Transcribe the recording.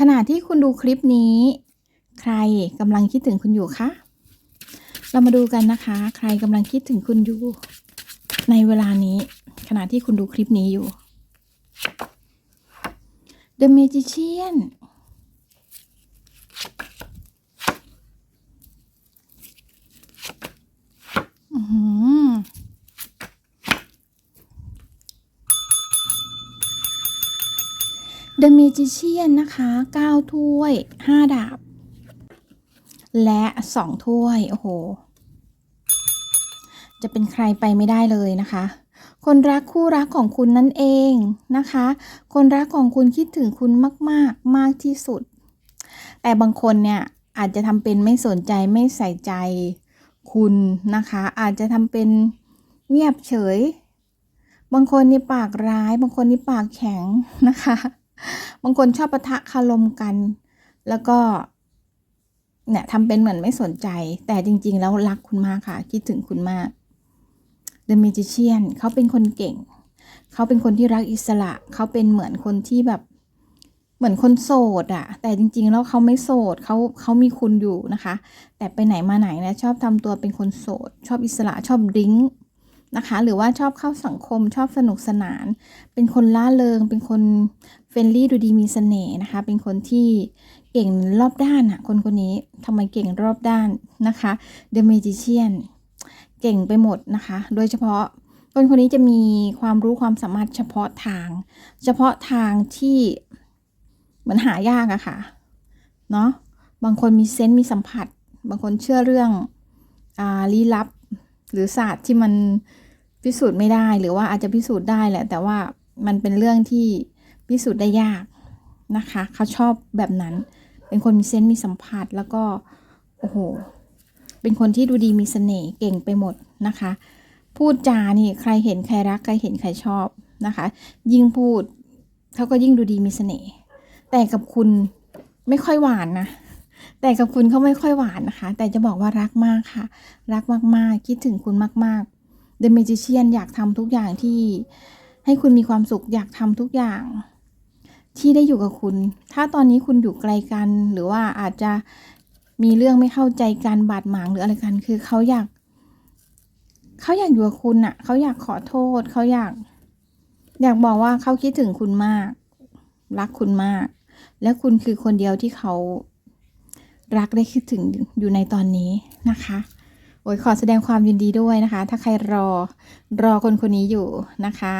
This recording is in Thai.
ขณะที่คุณดูคลิปนี้ ใครกำลังคิดถึงคุณอยู่คะเรามาดูกันนะคะ ใครกำลังคิดถึงคุณอยู่ ในเวลานี้ ขณะที่คุณดูคลิปนี้อยู่ The Magician อื้อหือ The Magician นะคะ 9 ถ้วย 5 ดาบ และ 2 ถ้วย โอ้โห จะเป็นใครไปไม่ได้เลยนะคะ คนรักคู่รักของคุณนั่นเองนะคะ คนรักของคุณคิดถึงคุณมาก ๆ มากที่สุด แต่บางคนเนี่ยอาจจะทำเป็นไม่สนใจไม่ใส่ใจคุณนะคะ อาจจะทำเป็นเงียบเฉย บางคนนี่ปากร้าย บางคนนี่ปากแข็งนะคะ บางคนชอบปะทะคารมกัน แล้วก็เนี่ยทำเป็นเหมือนไม่สนใจ แต่จริง ๆ แล้วรักคุณมากค่ะ คิดถึงคุณมาก The Magician เขาเป็นคนเก่ง เขาเป็นคนที่รักอิสระ เขาเป็นเหมือนคนที่แบบ เหมือนคนโสดอะแต่จริง ๆ แล้วเขาไม่โสดเขาเขามีคุณอยู่นะคะ แต่ไปไหนมาไหนนะชอบทำตัวเป็นคนโสด ชอบอิสระชอบดิ้งนะคะ หรือว่าชอบเข้าสังคมชอบสนุกสนาน เป็นคนล่าเริง เป็นคน รนลี่ดูดีมีเสน่ห์นะคะ เป็นคนที่เก่งรอบด้านอะคนคนนี้ทำไมเก่งรอบด้านนะคะ The Magician เก่งไปหมดนะคะ โดยเฉพาะคนคนนี้จะมีความรู้ความสามารถเฉพาะทาง เฉพาะทางที่เหมือนหายากอะค่ะเนาะบางคนมีเซนส์มีสัมผัส บางคนเชื่อเรื่องอ่าลี้ลับ หรือศาสตร์ที่มันพิสูจน์ไม่ได้หรือว่าอาจจะพิสูจน์ได้แหละ แต่ว่ามันเป็นเรื่องที่ พิสูจน์ได้ยากนะคะ เขาชอบแบบนั้น เป็นคนมีเซนส์มีสัมผัสแล้วก็โอ้โหเป็นคนที่ดูดีมีเสน่ห์เก่งไปหมดนะคะ พูดจานี่ใครเห็นใครรักใครเห็นใครชอบนะคะ ยิ่งพูดเขาก็ยิ่งดูดีมีเสน่ห์แต่กับคุณไม่ค่อยหวานนะแต่กับคุณเขาไม่ค่อยหวานนะคะ แต่จะบอกว่ารักมากค่ะ รักมากๆ คิดถึงคุณมากๆ The Magician อยากทำทุกอย่างที่ให้คุณมีความสุขอยากทำทุกอย่าง ที่ได้อยู่กับคุณ ถ้าตอนนี้คุณอยู่ไกลกัน หรือว่าอาจจะมีเรื่องไม่เข้าใจกันบาดหมางหรืออะไรกัน คือเขาอยาก เขาอยากอยู่กับคุณอะเขาอยากขอโทษ เขาอยาก อยากบอกว่าเขาคิดถึงคุณมาก รักคุณมาก และคุณคือคนเดียวที่เขารักได้คิดถึงอยู่ในตอนนี้นะคะโอ้ยขอแสดงความยินดีด้วยนะคะ ถ้าใครรอรอคนคนนี้อยู่นะคะ